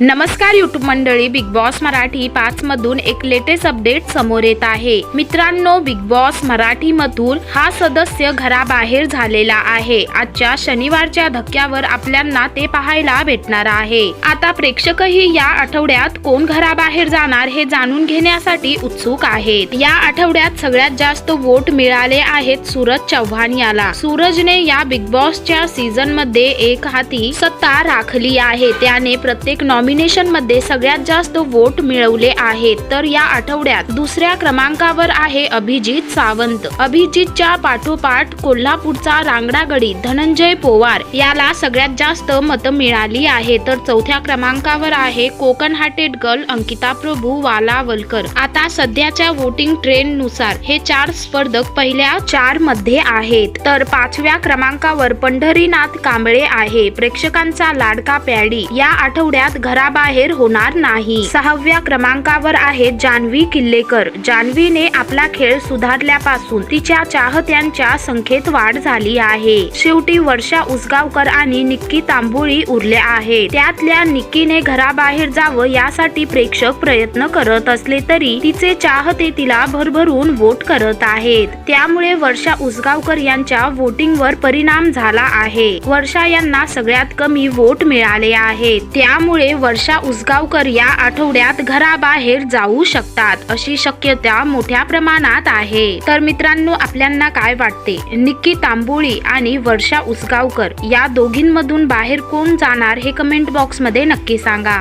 नमस्कार युट्यूब मंडळी big boss Marathi पाच मधून एक लेटेस्ट अपडेट समोर येत आहे. मित्रांनो बिग बॉस मराठी मधून हा सदस्य घराबाहेर झालेला आहे. आजच्या शनिवारच्या धक्क्यावर आपल्यांना ते पाहायला भेटणार आहे. आता प्रेक्षकही या आठवड्यात कोण घराबाहेर जाणार हे जाणून घेण्यासाठी उत्सुक आहेत. या आठवड्यात सगळ्यात जास्त वोट मिळाले आहेत सूरज चव्हाण याला. सूरजने या बिग बॉसच्या सीझनमध्ये एक हाती सत्ता राखली आहे. त्याने प्रत्येक नॉ नॉमिनेशनमध्ये सगळ्यात जास्त वोट मिळवले आहेत. तर या आठवड्यात दुसऱ्या क्रमांकावर आहे अभिजित सावंत. अभिजितच्या पाठोपाठ कोल्हापूरचा रांगडागडी धनंजय पोवार याला सगळ्यात जास्त मतं मिळाली आहे तर चौथ्या क्रमांकावर आहे कोकण हार्टेड गर्ल अंकिता प्रभू वालावलकर आता सध्याच्या वोटिंग ट्रेंडनुसार हे चार स्पर्धक पहिल्या चारमध्ये आहेत. तर पाचव्या क्रमांकावर पंढरीनाथ कांबळे आहे. प्रेक्षकांचा लाडका पॅडी. या आठवड्यात घराबाहेर होणार नाही. सहाव्या क्रमांकावर आहे जान्हवी किल्लेकर. जान्हवीने आपला खेळ सुधारल्यापासून तिच्या चाहत्यांच्या संख्येत वाढ झाली आहे. शेवटी वर्षा उसगावकर आणि निक्की तांबोळी उरले आहे. त्यातल्या निक्कीने घराबाहेर जावं यासाठी प्रेक्षक प्रयत्न करत असले तरी तिचे चाहते तिला भरभरून वोट करत आहेत. त्यामुळे वर्षा उसगावकर यांच्या वोटिंगवर परिणाम झाला आहे. वर्षा यांना सगळ्यात कमी वोट मिळाले आहेत. त्यामुळे वर्षा उसगावकर या आठवड्यात घराबाहेर जाऊ शकतात अशी शक्यता मोठ्या प्रमाणात आहे. तर मित्रांनो आपल्यांना काय वाटते? निक्की तांबोळी आणि वर्षा उसगावकर या दोघींमधून बाहेर कोण जाणार हे कमेंट बॉक्समध्ये नक्की सांगा.